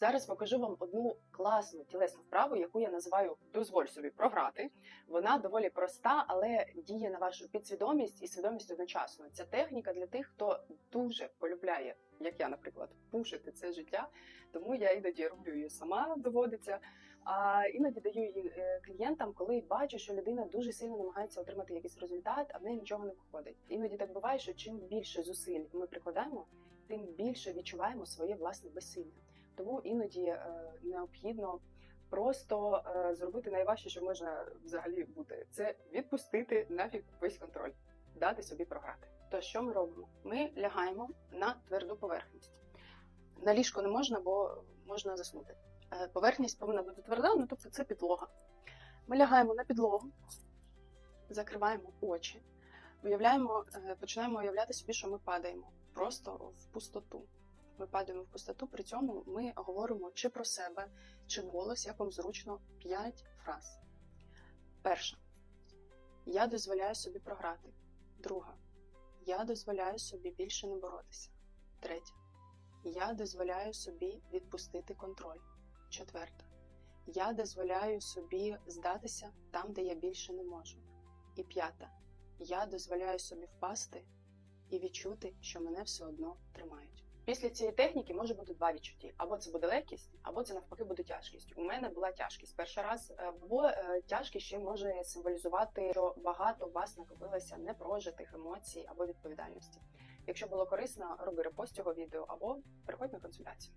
Зараз покажу вам одну класну тілесну вправу, яку я називаю дозволь собі програти. Вона доволі проста, але діє на вашу підсвідомість і свідомість одночасно. Ця техніка для тих, хто дуже полюбляє, як я, наприклад, пушити це життя. Тому я іноді роблю її сама, доводиться. А іноді даю її е, клієнтам, коли бачу, що людина дуже сильно намагається отримати якийсь результат, а в неї нічого не виходить. Іноді так буває, що чим більше зусиль ми прикладаємо, тим більше відчуваємо своє власне безсилля. Тому іноді е, необхідно просто е, зробити найважче, що можна взагалі бути, це відпустити нафіг весь контроль, дати собі програти. То що ми робимо? Ми лягаємо на тверду поверхність. На ліжко не можна, бо можна заснути. Е, Поверхність повинна бути тверда, ну тобто це підлога. Ми лягаємо на підлогу, закриваємо очі, уявляємо, починаємо уявляти собі, що ми падаємо просто в пустоту. Ми падаємо в пустоту, при цьому ми говоримо чи про себе, чи голос, як вам зручно, 5 фраз. Перша. Я дозволяю собі програти. Друга. Я дозволяю собі більше не боротися. Третя. Я дозволяю собі відпустити контроль. Четверта. Я дозволяю собі здатися там, де я більше не можу. І п'ята. Я дозволяю собі впасти і відчути, що мене все одно тримають. Після цієї техніки може бути два відчуття: або це буде легкість, або це навпаки буде тяжкість. У мене була тяжкість перший раз, або е, тяжкість ще може символізувати, що багато у вас накопилося непрожитих емоцій або відповідальності. Якщо було корисно, роби репост цього відео або приходь на консультацію.